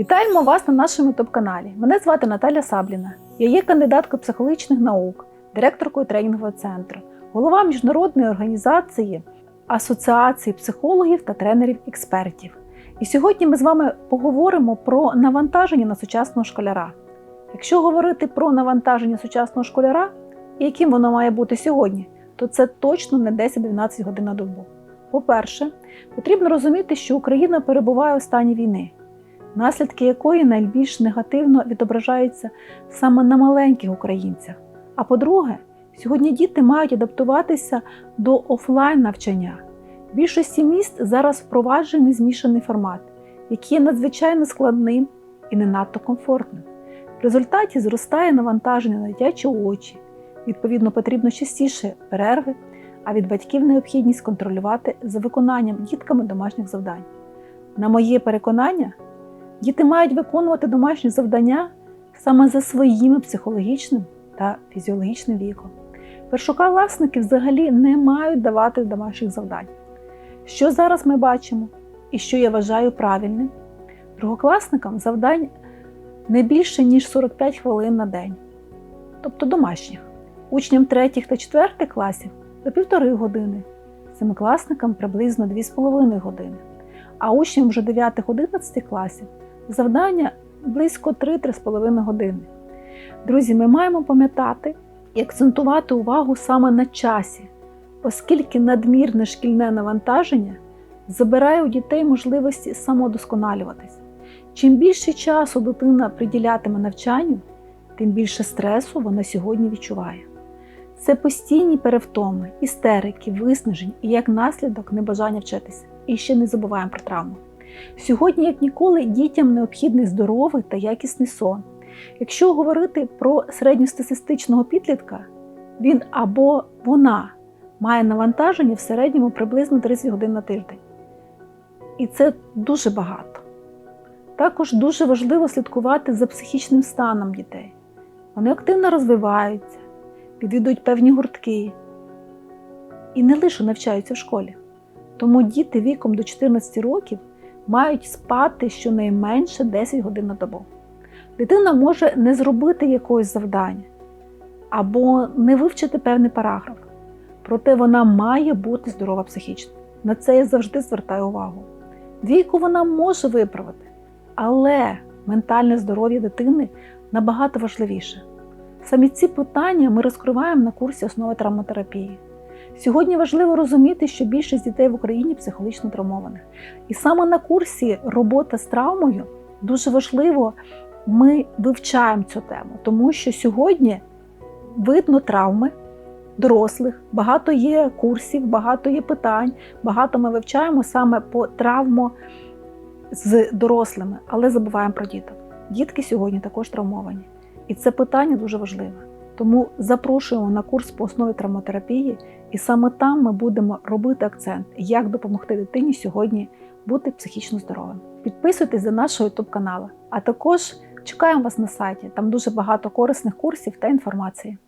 Вітаємо вас на нашому ютуб-каналі. Мене звати Наталя Сабліна. Я є кандидаткою психологічних наук, директоркою тренінгового центру, голова міжнародної організації Асоціації психологів та тренерів-експертів. І сьогодні ми з вами поговоримо про навантаження на сучасного школяра. Якщо говорити про навантаження сучасного школяра, і яким воно має бути сьогодні, то це точно не 10-12 годин на добу. По-перше, потрібно розуміти, що Україна перебуває у стані війни, наслідки якої найбільш негативно відображаються саме на маленьких українцях. А по-друге, сьогодні діти мають адаптуватися до офлайн навчання. В більшості міст зараз впроваджений змішаний формат, який є надзвичайно складним і не надто комфортним. В результаті зростає навантаження на дитячі очі, відповідно, потрібно частіше перерви, а від батьків необхідність контролювати за виконанням дітками домашніх завдань. На моє переконання, діти мають виконувати домашні завдання саме за своїм психологічним та фізіологічним віком. Першокласники взагалі не мають давати домашніх завдань. Що зараз ми бачимо і що я вважаю правильним? Другокласникам завдань не більше, ніж 45 хвилин на день, тобто домашніх, учням 3 та 4 класів до півтори години, семикласникам приблизно 2,5 години, а учням вже 9-11 класів завдання близько 3-3,5 години. Друзі, ми маємо пам'ятати і акцентувати увагу саме на часі, оскільки надмірне шкільне навантаження забирає у дітей можливості самодосконалюватись. Чим більше часу дитина приділятиме навчанню, тим більше стресу вона сьогодні відчуває. Це постійні перевтоми, істерики, виснажень і як наслідок небажання вчитися. І ще не забуваємо про травму. Сьогодні, як ніколи, дітям необхідний здоровий та якісний сон. Якщо говорити про середньостатистичного підлітка, він або вона має навантаження в середньому приблизно 30 годин на тиждень. І це дуже багато. Також дуже важливо слідкувати за психічним станом дітей. Вони активно розвиваються, відвідують певні гуртки і не лише навчаються в школі. Тому діти віком до 14 років мають спати щонайменше 10 годин на добу. Дитина може не зробити якогось завдання або не вивчити певний параграф, проте вона має бути здорова психічно. На це я завжди звертаю увагу. Двійку вона може виправити, але ментальне здоров'я дитини набагато важливіше. Самі ці питання ми розкриваємо на курсі основи травматерапії. Сьогодні важливо розуміти, що більшість дітей в Україні психологічно травмованих. І саме на курсі робота з травмою дуже важливо, ми вивчаємо цю тему, тому що сьогодні видно травми дорослих, багато є курсів, багато є питань, багато ми вивчаємо саме по травму з дорослими, але забуваємо про діток. Дітки сьогодні також травмовані. І це питання дуже важливе. Тому запрошуємо на курс по основі травматерапії, і саме там ми будемо робити акцент, як допомогти дитині сьогодні бути психічно здоровим. Підписуйтесь до нашого YouTube каналу, а також чекаємо вас на сайті. Там дуже багато корисних курсів та інформації.